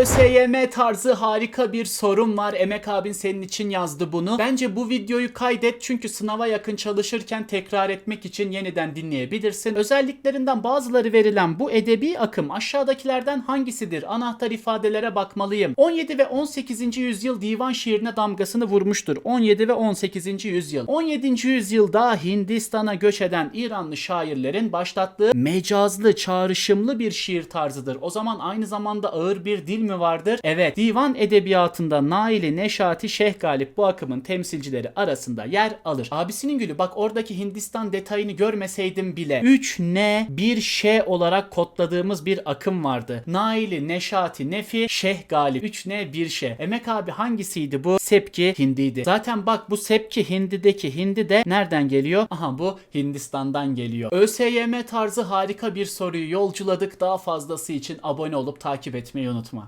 ÖSYM tarzı harika bir sorum var. Emek abin senin için yazdı bunu. Bence bu videoyu kaydet çünkü sınava yakın çalışırken tekrar etmek için yeniden dinleyebilirsin. Özelliklerinden bazıları verilen bu edebi akım aşağıdakilerden hangisidir? Anahtar ifadelere bakmalıyım. 17 ve 18. yüzyıl divan şiirine damgasını vurmuştur. 17 ve 18. yüzyıl. 17. yüzyılda Hindistan'a göç eden İranlı şairlerin başlattığı mecazlı, çağrışımlı bir şiir tarzıdır. O zaman aynı zamanda ağır bir dil mi vardır? Evet. Divan edebiyatında Naili, Neşati, Şeyh Galip bu akımın temsilcileri arasında yer alır. Abisinin gülü bak oradaki Hindistan detayını görmeseydim bile 3 N 1 Ş olarak kodladığımız bir akım vardı. Naili, Neşati, Nefi, Şeyh Galip 3 N 1 Ş. Emek abi hangisiydi bu? Sepki Hindi'ydi. Zaten bak bu Sepki Hindi'deki Hindi de nereden geliyor? Aha bu Hindistan'dan geliyor. ÖSYM tarzı harika bir soruyu yolculadık. Daha fazlası için abone olup takip etmeyi unutma.